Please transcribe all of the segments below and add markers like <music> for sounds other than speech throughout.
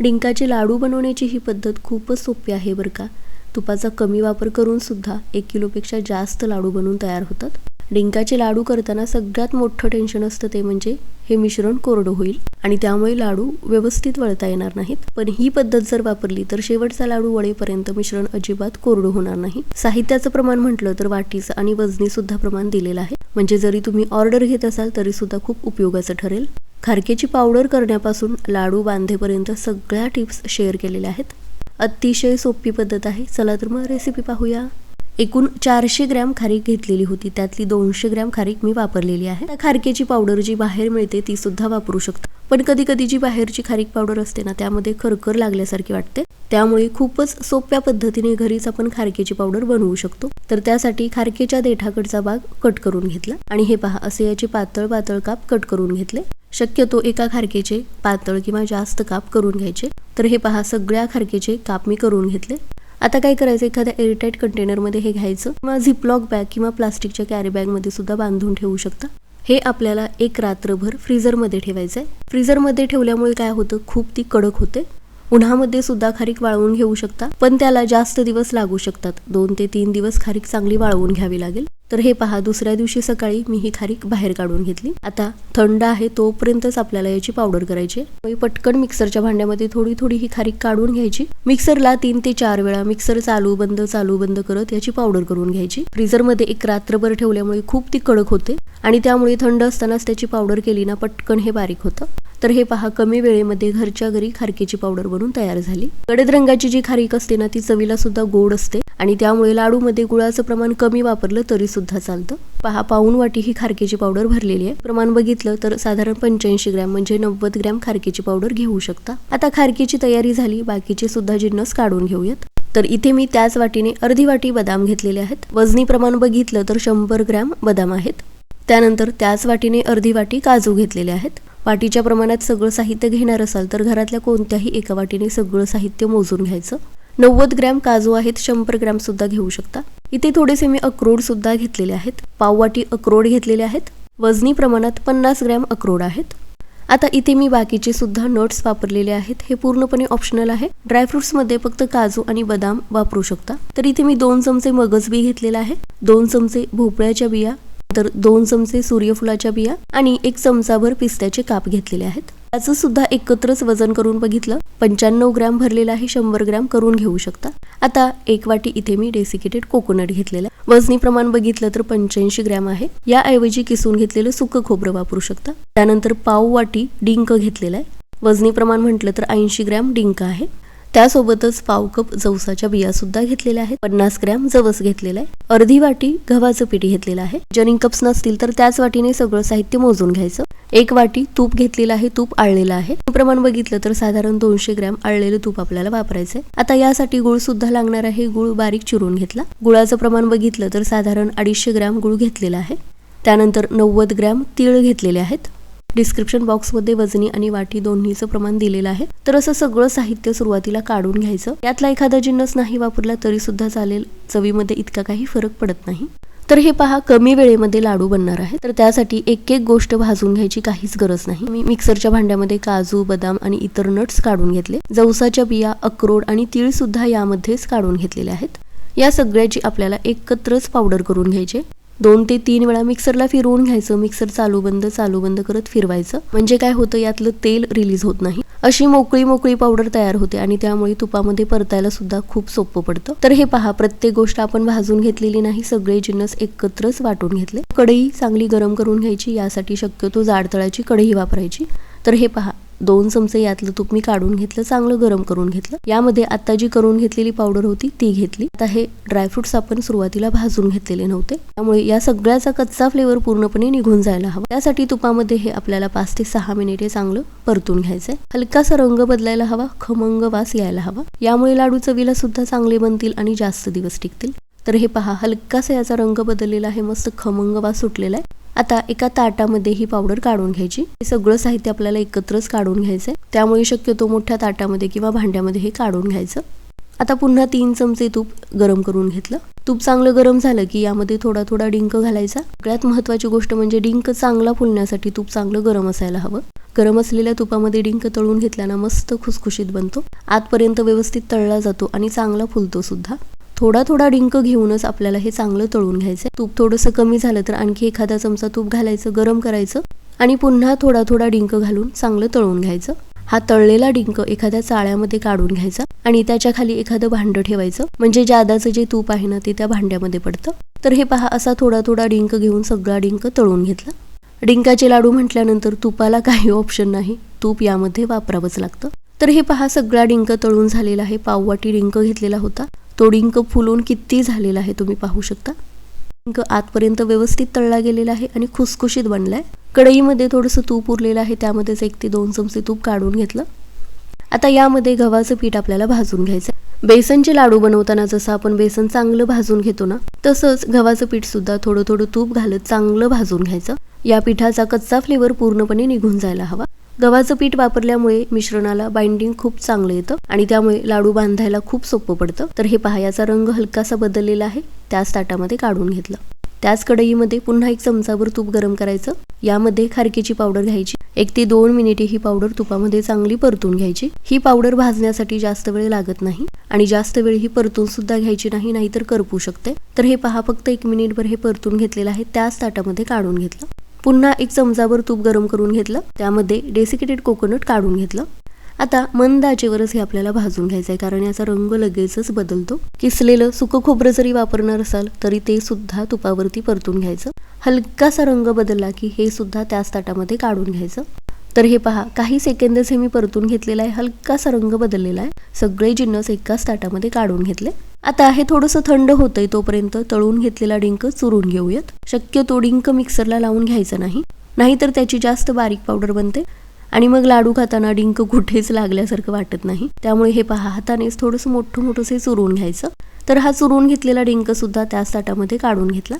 डिंकाचे लाडू बनवण्याची ही पद्धत खूपच सोपी आहे बरं का. तुपाचा कमी वापर करून सुद्धा एक किलोपेक्षा जास्त लाडू बनवून तयार होतात. डिंकाचे लाडू करताना सगळ्यात मोठं टेन्शन असतं ते म्हणजे हे मिश्रण कोरडं होईल आणि त्यामुळे लाडू व्यवस्थित वळता येणार नाहीत. पण ही पद्धत जर वापरली तर शेवटचा लाडू वळेपर्यंत मिश्रण अजिबात कोरडं होणार नाही. साहित्याचं प्रमाण म्हटलं तर वाटीचं आणि वजनी सुद्धा प्रमाण दिलेलं आहे. म्हणजे जरी तुम्ही ऑर्डर घेत असाल तरी सुद्धा खूप उपयोगाचं ठरेल. खारकेची पावडर करण्यापासून लाडू बांधेपर्यंत सगळ्या टिप्स शेअर केलेल्या आहेत. अतिशय सोपी पद्धत आहे. चला तर मग रेसिपी पाहूया. एकूण चारशे ग्रॅम खारीक घेतलेली होती. त्यातली दोनशे ग्रॅम खारीक मी वापरलेली आहे. खारकेची पावडर जी बाहेर मिळते ती सुद्धा वापरू शकता. पण कधी कधी जी बाहेरची खारीक पावडर असते ना त्यामध्ये खरखर लागल्यासारखी वाटते. त्यामुळे खूपच सोप्या पद्धतीने घरीच आपण खारकेची पावडर बनवू शकतो. तर त्यासाठी खारकेच्या देठाकडचा भाग कट करून घेतला आणि हे पहा असे याचे पातळ पातळ काप कट करून घेतले. शक्यतो एका खारकेचे पातळ किंवा जास्त काप करून घ्यायचे. तर हे पहा सगळ्या खारकेचे काप मी करून घेतले. आता काय करायचं एखाद्या एअरटाईट कंटेनरमध्ये हे घ्यायचं. किंवा झिपलॉक बॅग किंवा प्लास्टिकच्या कॅरी बॅगमध्ये सुद्धा बांधून ठेवू शकता. हे आपल्याला एक रात्रभर फ्रीजरमध्ये ठेवायचं आहे फ्रीजरमध्ये ठेवल्यामुळे काय होतं? खूप ती कडक होते. उन्हामध्ये सुद्धा खारीक वाळवून घेऊ शकता पण त्याला जास्त दिवस लागू शकतात. दोन ते तीन दिवस खारीक चांगली वाळवून घ्यावी लागेल. तर हे पहा दुसऱ्या दिवशी सकाळी मी ही खारीक बाहेर काढून घेतली. आता थंड आहे तोपर्यंतच आपल्याला याची पावडर करायची मी पटकन मिक्सरच्या भांड्यामध्ये थोडी थोडी ही खारीक काढून घ्यायची. मिक्सरला तीन ते चार वेळा मिक्सर चालू बंद चालू बंद करत याची पावडर करून घ्यायची. फ्रीझरमध्ये एक रात्रभर ठेवल्यामुळे खूप ती कडक होते आणि त्यामुळे थंड असतानाच त्याची पावडर केली ना पटकन हे बारीक होतं. तर हे पहा कमी वेळेमध्ये घरच्या घरी खारकेची पावडर बनून तयार झाली. गडद रंगाची जी खारीक असते ना ती चवीला सुद्धा गोड असते आणि त्यामुळे लाडूमध्ये गुळाचं प्रमाण कमी वापरलं तरी सुद्धा चालतं. पहा पाऊन वाटी ही खारकेची पावडर भरलेली आहे. प्रमाण बघितलं तर साधारण पंच्याऐंशी ग्रॅम म्हणजे नव्वद ग्रॅम खारकेची पावडर घेऊ शकता. आता खारकेची तयारी झाली बाकीचे सुद्धा जिन्नस काढून घेऊयात. तर इथे मी त्याच वाटीने अर्धी वाटी बदाम घेतलेले आहेत. वजनी प्रमाण बघितलं तर शंभर ग्रॅम बदाम आहेत. त्यानंतर त्याच वाटीने अर्धी वाटी काजू घेतलेले आहेत. वाटीच्या प्रमाणात सगळं साहित्य घेणार असाल तर घरातल्या कोणत्याही एका वाटीने सगळं साहित्य मोजून घ्यायचं. नव्वद ग्रॅम काजू आहेत शंभर ग्रॅम सुद्धा घेऊ शकता. इथे थोडेसे मी अक्रोड सुद्धा घेतलेले आहेत. पाववाटी अक्रोड घेतलेले आहेत. वजनी प्रमाणात पन्नास ग्रॅम अक्रोड आहेत. आता इथे मी बाकीचे सुद्धा नट्स वापरलेले आहेत. हे पूर्णपणे ऑप्शनल आहे. ड्रायफ्रुट्समध्ये फक्त काजू आणि बदाम वापरू शकता. तर इथे मी दोन चमचे मगज बी घेतलेला आहे. दोन चमचे भोपळ्याच्या बिया तर दोन चमचे सूर्यफुलाच्या बिया आणि एक चमचाभर पिस्त्याचे काप घेतलेले आहेत. त्याचं सुद्धा एकत्रच वजन करून बघितलं. पंच्याण्णव ग्रॅम भरलेलं आहे शंभर ग्रॅम करून घेऊ शकता. आता एक वाटी इथे मी डेसिकेटेड कोकोनट घेतलेलं वजनी प्रमाण बघितलं तर पंच्याऐंशी ग्रॅम आहे. याऐवजी किसून घेतलेलं सुकं खोबरं वापरू शकता. त्यानंतर पाव वाटी डिंक घेतलेला आहे. वजनी प्रमाण म्हटलं तर ऐंशी ग्रॅम डिंक आहे. त्यासोबतच पाव कप जवसाच्या बिया सुद्धा घेतलेल्या आहेत. पन्नास ग्रॅम जवस घेतलेला आहे. अर्धी वाटी गव्हाचं पीठ घेतलेलं आहे. जनिंग कप्स नसतील तर त्याच वाटीने सगळं साहित्य मोजून घ्यायचं. एक वाटी तूप घेतलेलं आहे. तूप आळलेलं आहे. प्रमाण बघितलं तर साधारण दोनशे ग्रॅम आळलेलं तूप आपल्याला वापरायचंय. आता यासाठी गुळ सुद्धा लागणार आहे. गुळ बारीक चिरून घेतला. गुळाचं प्रमाण बघितलं तर साधारण अडीचशे ग्रॅम गुळ घेतलेला आहे. त्यानंतर नव्वद ग्रॅम तीळ घेतलेले आहेत. डिस्क्रिप्शन बॉक्समध्ये वजनी आणि वाटी दोन्हीचं प्रमाण दिलेलं आहे. तर असं सगळं साहित्य सुरुवातीला काढून घ्यायचं. यातला एखादा जिन्नस नाही वापरला तरी सुद्धा चालेल. चवीमध्ये इतका काही फरक पडत नाही. तर हे पहा कमी वेळेमध्ये लाडू बनणार आहे. तर त्यासाठी एक एक गोष्ट भाजून घ्यायची काहीच गरज नाही. मी मिक्सरच्या भांड्यामध्ये काजू बदाम आणि इतर नट्स काढून घेतले. जवसाच्या बिया अक्रोड आणि तीळ सुद्धा यामध्येच काढून घेतलेले आहेत. या सगळ्याची आपल्याला एकत्रच पावडर करून घ्यायचे. दोन ते तीन वेळा मिक्सरला फिरवून घ्यायचं. मिक्सर चालू बंद चालू बंद करत फिरवायचं. म्हणजे काय होतं यातलं तेल रिलीज होत नाही. अशी मोकळी मोकळी पावडर तयार होते आणि त्यामुळे तुपामध्ये परतायला सुद्धा खूप सोपं पडतं. तर हे पहा प्रत्येक गोष्ट आपण भाजून घेतलेली नाही सगळे जिन्नस एकत्रच वाटून घेतले. कढई चांगली गरम करून घ्यायची यासाठी शक्यतो जाड तळाची कढई वापरायची. तर हे पहा दोन चमचे यातलं तूप मी काढून घेतलं चांगलं गरम करून घेतलं. यामध्ये आता जी करून घेतलेली पावडर होती ती घेतली. आता हे ड्रायफ्रुट्स आपण सुरुवातीला भाजून घेतलेले नव्हते. त्यामुळे या सगळ्याचा कच्चा फ्लेवर पूर्णपणे निघून जायला हवा. त्यासाठी तुपामध्ये हे आपल्याला पाच ते सहा मिनिटे चांगलं परतून घ्यायचंय. हलकासा रंग बदलायला हवा खमंग वास यायला हवा. यामुळे लाडू चवीला सुद्धा चांगले बनतील आणि जास्त दिवस टिकतील. तर हे पहा हलकासा याचा रंग बदललेला आहे मस्त खमंग वास सुटलेला आहे. आता एका ताटामध्ये ही पावडर काढून घ्यायची. हे सगळं साहित्य आपल्याला एकत्रच काढून घ्यायचं आहे त्यामुळे शक्यतो मोठ्या ताटामध्ये किंवा भांड्यामध्ये हे काढून घ्यायचं. आता पुन्हा तीन चमचे तूप गरम करून घेतलं. तूप चांगलं गरम झालं की यामध्ये थोडा थोडा डिंक घालायचा. सगळ्यात महत्वाची गोष्ट म्हणजे डिंक चांगला फुलण्यासाठी तूप चांगलं गरम असायला हवं. गरम असलेल्या तुपामध्ये डिंक तळून घेतल्यानं मस्त खुसखुशीत बनतो. आतपर्यंत व्यवस्थित तळला जातो आणि चांगला फुलतो सुद्धा. थोडा थोडा डिंक घेऊनच आपल्याला हे चांगलं तळून घ्यायचं तूप थोडंसं कमी झालं तर आणखी एखादा चमचा तूप घालायचं गरम करायचं आणि पुन्हा थोडा थोडा डिंक घालून चांगलं तळून घ्यायचं. हा तळलेला डिंक एखाद्या चाळ्यामध्ये काढून घ्यायचा आणि त्याच्याखाली एखादं भांड ठेवायचं. म्हणजे जादाचं जे तूप आहे ना ते त्या भांड्यामध्ये पडतं. तर हे पहा असा थोडा थोडा डिंक घेऊन सगळा डिंक तळून घेतला. डिंकाचे लाडू म्हटल्यानंतर तुपाला काही ऑप्शन नाही. तूप यामध्ये वापरावंच लागतं. तर हे पहा सगळा डिंक तळून झालेला आहे. पाववाटी डिंक घेतलेला होता. तो डिंक फुलून किती झालेला आहे तुम्ही पाहू शकता. डिंक आतपर्यंत व्यवस्थित तळला गेलेला आहे आणि खुसखुशीत बनलाय. कढईमध्ये थोडंसं तूप उरलेलं आहे. त्यामध्येच एक ते दोन चमचे तूप काढून घेतलं. आता यामध्ये गव्हाचं पीठ आपल्याला भाजून घ्यायचं बेसनचे लाडू बनवताना जसं आपण बेसन चांगलं भाजून घेतो ना तसंच गव्हाचं पीठ सुद्धा थोडं थोडं तूप घालत चांगलं भाजून घ्यायचं. या पिठाचा कच्चा फ्लेवर पूर्णपणे निघून जायला हवा. गव्हाचं पीठ वापरल्यामुळे मिश्रणाला बाइंडिंग खूप चांगलं येतं आणि त्यामुळे लाडू बांधायला खूप सोपं पडतं. तर हे पहा याचा रंग हलकासा बदललेला आहे. त्याच ताटामध्ये काढून घेतलं. त्याच कढईमध्ये पुन्हा एक चमचाभर तूप गरम करायचं. यामध्ये खारकीची पावडर घ्यायची. एक ते दोन मिनिटे ही पावडर तुपामध्ये चांगली परतून घ्यायची. ही पावडर भाजण्यासाठी जास्त वेळ लागत नाही आणि जास्त वेळ ही परतून सुद्धा घ्यायची नाही नाहीतर करपू शकते. तर हे पहा फक्त एक मिनिटभर हे परतून घेतलेलं आहे. त्याच ताटामध्ये काढून घेतलं. पुन्हा एक चमचाभर तूप गरम करून घेतलं. त्यामध्ये डेसिकेटेड कोकोनट काढून घेतलं. आता मंद आचेवरच हे आपल्याला भाजून घ्यायचं आहे कारण याचा रंग लगेचच बदलतो. किसलेलं सुकं खोबरं जरी वापरणार असाल तरी ते सुद्धा तुपावरती परतून घ्यायचं. हलकासा रंग बदलला की हे सुद्धा त्याच ताटामध्ये काढून घ्यायचं. तर हे पहा काही सेकंदच हे मी परतून घेतलेला आहे हलकासा रंग बदललेला आहे. सगळे जिन्नस एकाच ताटामध्ये काढून घेतले. आता हे थोडंसं थंड होतंय तोपर्यंत तळून घेतलेला डिंक चुरून घेऊयात. शक्यतो डिंक मिक्सरला लावून घ्यायचं नाही नाहीतर त्याची जास्त बारीक पावडर बनते आणि मग लाडू खाताना डिंक कुठेच लागल्यासारखं वाटत नाही. त्यामुळे हे पहा हातानेच थोडंसं मोठं मोठंसं चुरून घ्यायचं. तर हा चुरून घेतलेला डिंक सुद्धा त्याच ताटामध्ये काढून घेतला.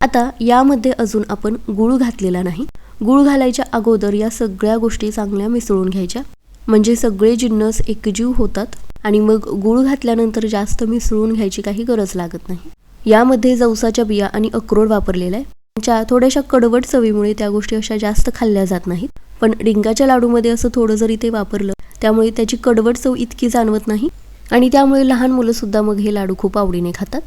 आता यामध्ये अजून आपण गुळ घातलेला नाही. गुळ घालायच्या अगोदर या सगळ्या गोष्टी चांगल्या मिसळून घ्यायच्या. म्हणजे सगळे जिन्नस एकजीव होतात आणि मग गुळ घातल्यानंतर जास्त मिसळून घ्यायची काही गरज लागत नाही. यामध्ये जवसाच्या बिया आणि अक्रोड वापरलेला आहे. त्यांच्या थोड्याशा कडवट चवीमुळे त्या गोष्टी अशा जास्त खाल्ल्या जात नाहीत. पण डिंगाच्या लाडूमध्ये असं थोडं जरी ते वापरलं त्यामुळे त्याची कडवट चव इतकी जाणवत नाही आणि त्यामुळे लहान मुलंसुद्धा मग हे लाडू खूप आवडीने खातात.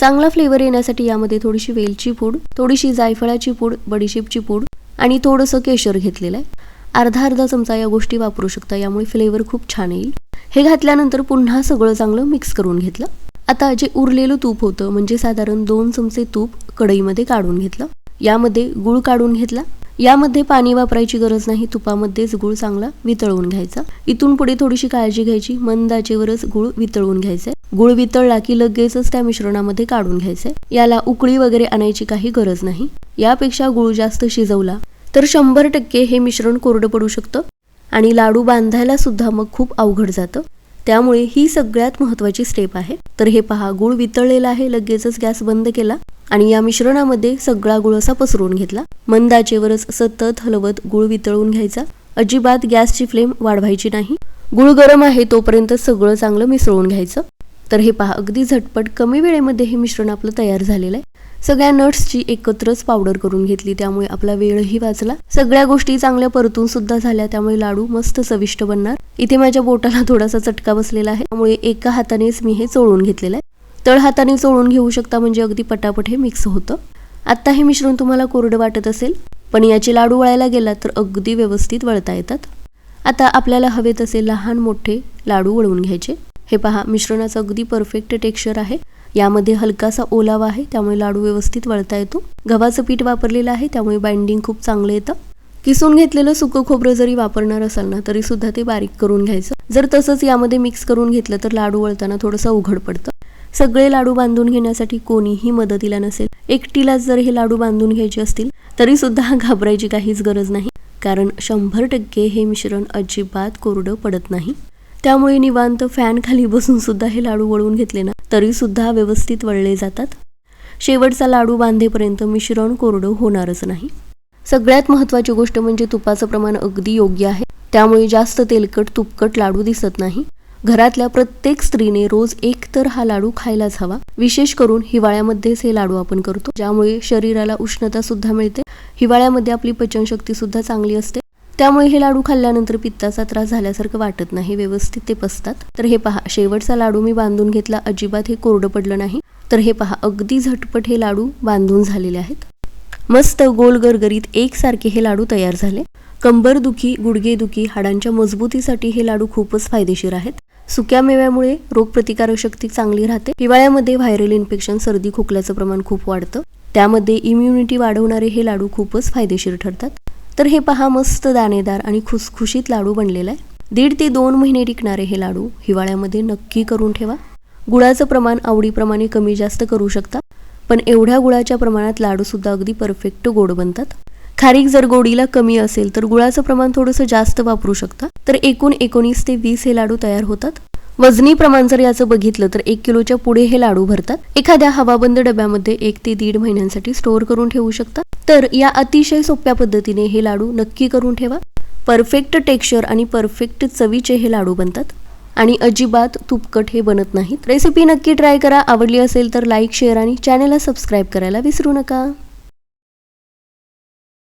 चांगला फ्लेवर येण्यासाठी यामध्ये थोडीशी वेलची पूड थोडीशी जायफळाची पूड बडीशेपची पूड आणि थोडंसं केशर घेतलेलं आहे. अर्धा अर्धा चमचा या गोष्टी वापरू शकता. यामुळे फ्लेवर खूप छान येईल. हे घातल्यानंतर पुन्हा सगळं चांगलं मिक्स करून घेतलं. आता जे उरलेलं तूप होतं म्हणजे साधारण दोन चमचे तूप कढईमध्ये काढून घेतलं. यामध्ये गुळ काढून घेतला. यामध्ये पाणी वापरायची गरज नाही. तुपामध्येच गुळ चांगला वितळवून घ्यायचा. इथून पुढे थोडीशी काळजी घ्यायची. मंदाचेवरच गुळ वितळवून घ्यायचंय. गुळ वितळला की लगेचच त्या मिश्रणामध्ये काढून घ्यायचंय. याला उकळी वगैरे आणायची काही गरज नाही. यापेक्षा गुळ जास्त शिजवला तर शंभर टक्के हे मिश्रण कोरडं पडू शकतं आणि लाडू बांधायला सुद्धा मग खूप अवघड जातं. त्यामुळे ही सगळ्यात महत्वाची स्टेप आहे. तर हे पहा गुळ वितळलेला आहे लगेचच गॅस बंद केला आणि या मिश्रणामध्ये सगळा गुळ असा पसरवून घेतला. मंदाचेवरच सतत हलवत गुळ वितळून घ्यायचा. अजिबात गॅसची फ्लेम वाढवायची नाही. गुळ गरम आहे तोपर्यंत सगळं चांगलं मिसळून घ्यायचं. तर हे पहा अगदी झटपट कमी वेळेमध्ये हे मिश्रण आपलं तयार झालेलं आहे. सगळ्या नट्सची एकत्रच पावडर करून घेतली त्यामुळे आपला वेळही वाचला. सगळ्या गोष्टी चांगल्या परतून सुद्धा झाल्या त्यामुळे लाडू मस्त चविष्ट बनणार. इथे माझ्या बोटाला थोडासा चटका बसलेला आहे त्यामुळे एका हातानेच मी हे चोळून घेतलेलं आहे. तळ हाताने चोळून घेऊ शकता म्हणजे अगदी पटापट हे मिक्स होतं. आत्ता हे मिश्रण तुम्हाला कोरडं वाटत असेल पण याचे लाडू वळायला गेला तर अगदी व्यवस्थित वळता येतात. आता आपल्याला हवे तसे लहान मोठे लाडू वळवून घ्यायचे. हे पहा मिश्रणाचं अगदी परफेक्ट टेक्स्चर आहे. यामध्ये हलकासा ओलावा आहे त्यामुळे लाडू व्यवस्थित वळता येतो. गव्हाचं पीठ वापरलेलं आहे त्यामुळे बाइंडिंग खूप चांगलं येतं. किसून घेतलेलं सुकं खोबरं जरी वापरणार असाल ना तरी सुद्धा ते बारीक करून घ्यायचं. जर तसंच यामध्ये मिक्स करून घेतलं तर लाडू वळताना थोडंसं उघड पडतं. सगळे लाडू बांधून घेण्यासाठी कोणीही मदतीला नसेल. एकटीलाच जर हे लाडू बांधून घ्यायचे असतील तरी सुद्धा <laughs> घाबरायची काहीच गरज नाही. कारण शंभर टक्के हे मिश्रण अजिबात कोरडं पडत नाही. त्यामुळे निवांत फॅन खाली बसून सुद्धा हे लाडू वळवून घेतले ना तरी सुद्धा व्यवस्थित वळले जातात. शेवटचा लाडू बांधेपर्यंत मिश्रण कोरडं होणारच नाही. सगळ्यात महत्त्वाची गोष्ट म्हणजे तुपाचं प्रमाण अगदी योग्य आहे. त्यामुळे जास्त तेलकट तुपकट लाडू दिसत नाही. घरातल्या प्रत्येक स्त्रीने रोज एक तर हा लाडू खायलाच हवा. विशेष करून हिवाळ्यामध्येच हे लाडू आपण करतो ज्यामुळे शरीराला उष्णता सुद्धा मिळते. हिवाळ्यामध्ये आपली पचनशक्ती सुद्धा चांगली असते. त्यामुळे हे लाडू खाल्ल्यानंतर पित्ताचा त्रास झाल्यासारखं वाटत नाही व्यवस्थित ते पसतात तर हे पहा शेवटचा लाडू मी बांधून घेतला अजिबात हे कोरडं पडलं नाही. तर हे पहा अगदी झटपट हे लाडू बांधून झालेले आहेत. मस्त गोल गरगरीत एकसारखे हे लाडू तयार झाले. कंबरदुखी गुडघेदुखी हाडांच्या मजबूतीसाठी हे लाडू खूपच फायदेशीर आहेत. सुक्या मेव्यामुळे रोगप्रतिकारक शक्ती चांगली राहते. हिवाळ्यामध्ये व्हायरल इन्फेक्शन सर्दी खोकल्याचं प्रमाण खूप वाढतं. त्यामध्ये इम्युनिटी वाढवणारे हे लाडू खूपच फायदेशीर ठरतात. तर हे पहा मस्त दाणेदार आणि खुसखुशीत लाडू बनलेला आहे. दीड ते दोन महिने टिकणारे हे लाडू हिवाळ्यामध्ये नक्की करून ठेवा. गुळाचं प्रमाण आवडीप्रमाणे कमी जास्त करू शकता पण एवढ्या गुळाच्या प्रमाणात लाडू सुद्धा अगदी परफेक्ट गोड बनतात. खारीक जर गोडीला कमी असेल तर गुळाचं प्रमाण थोडंसं जास्त वापरू शकता. तर एकूण एकोणीस ते वीस हे लाडू तयार होतात. वजनी प्रमाण जर याचं बघितलं तर एक किलोच्या पुढे हे लाडू भरतात. एखाद्या हवाबंद डब्यामध्ये एक ते दीड महिन्यांसाठी स्टोअर करून ठेवू शकता. तर या अतिशय सोप्या पद्धतीने हे लाडू नक्की करून ठेवा. परफेक्ट टेक्स्चर आणि परफेक्ट चवीचे हे लाडू बनतात. आणि अजिबात तुपकट हे बनत नाहीत. रेसिपी नक्की ट्राय करा. आवडली असेल तर लाईक शेअर आणि चॅनलला सबस्क्राईब करायला विसरू नका.